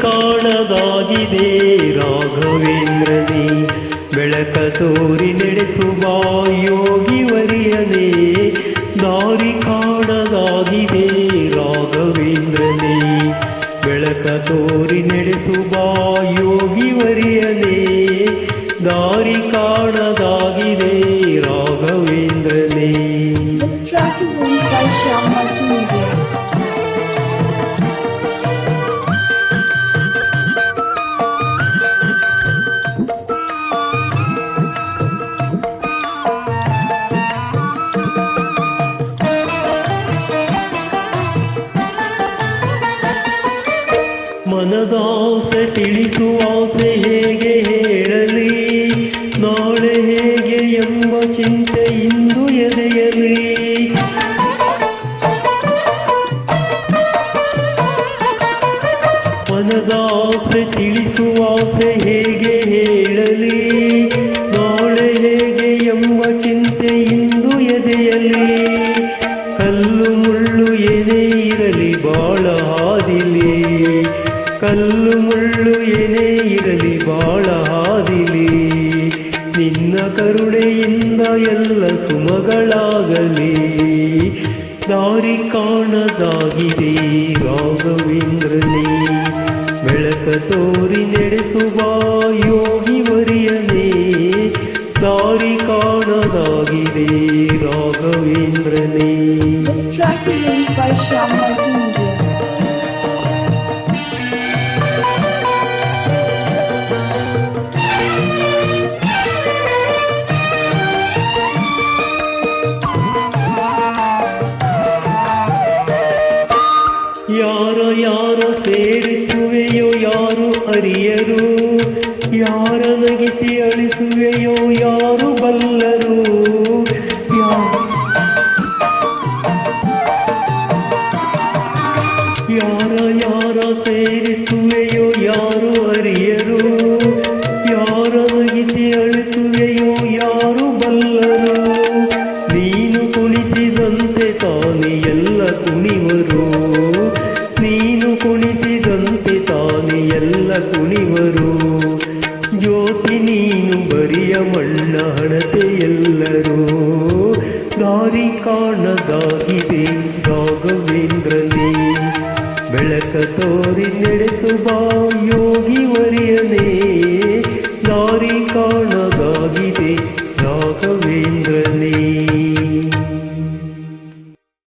ಕಾಣದಾಗಿದೆ. ರಾಘವೇಂದ್ರನೇ, ಬೆಳಕ ತೋರಿ ನಡೆಸುವ ಯೋಗಿ ವರಿಯನೇ. ದಾರಿ ಕಾಣದಾಗಿದೆ. ರಾಘವೇಂದ್ರನೇ, ಬೆಳಕ ತೋರಿ ನಡೆಸುವ ಯೋಗಿವರಿಯನೇ ದಾರಿ ಕಾಣದಾಗಿದೆ. ಮನದಾಸೆ ತಿಳಿಸುವಾಸೆ ಹೇಗೆ ಹೇಳಲಿ? ನಾಳೆ ಹೇಗೆ ಎಂಬ ಚಿಂತೆ ಇಂದು ಎದೆಯಲಿ? ಮನದಾಸೆ ತಿಳಿಸುವಾಸೆ ಹೇಗೆ ಹೇಳಲಿ? ನಾಳೆ ಹೇಗೆ ಎಂಬ ಚಿಂತೆ ಇಂದು ಎದೆಯಲಿ? ಕಲ್ಲು ಮುಳ್ಳು ಏನೇ ಕಲ್ಲು ಮುಳ್ಳು ಏನೇ ಇರಲಿ ಬಾಳ ಹಾದಿಲಿ. ನಿನ್ನ ಕರುಣೆಯಿಂದ ಎಲ್ಲ ಸುಮಗಳಾಗಲಿ. ದಾರಿ ಕಾಣದಾಗಿದೆ ರಾಘವೇಂದ್ರನೇ. ಬೆಳಕ ತೋರಿ ನಡೆಸುವ ಯೋಗಿ ವರಿಯನೇ. ದಾರಿ ಕಾಣದಾಗಿದೆ ರಾಘವೇಂದ್ರನೇ. ಅರಿಯರು ಯಾರ ನಗಿಸಿ ಅಳಿಸುವೆಯೋ? ಯಾರು ಬಲ್ಲರು? ಯಾರ ಯಾರ ಸೇರಿಸುವೆಯೋ? ಯಾರು ಅರಿಯರು? ಯಾರ ನಗಿಸಿ ಅಳಿಸುವೆಯೋ? ಯಾರು ಬಲ್ಲರು? ನೀನು ಕುಣಿಸಿದಂತೆ ತಾನೇ ಎಲ್ಲ ಕುಣಿವರು. ನೀನು ಕುಣಿಸಿದಂತೆ ತಾನೆ ಎಲ್ಲ ಕುಣಿವರು. ಜ್ಯೋತಿ ನೀನು ಬರಿಯ ಮಣ್ಣ ಹಣತೆ ಎಲ್ಲರೂ. ದಾರಿ ಕಾಣದಾಗಿದೆ ರಾಘವೇಂದ್ರನೇ ಬೆಳಕ ತೋರಿ ನಡೆಸುವ ಯೋಗಿ ವರಿಯನೇ. ದಾರಿ ಕಾಣದಾಗಿದೆ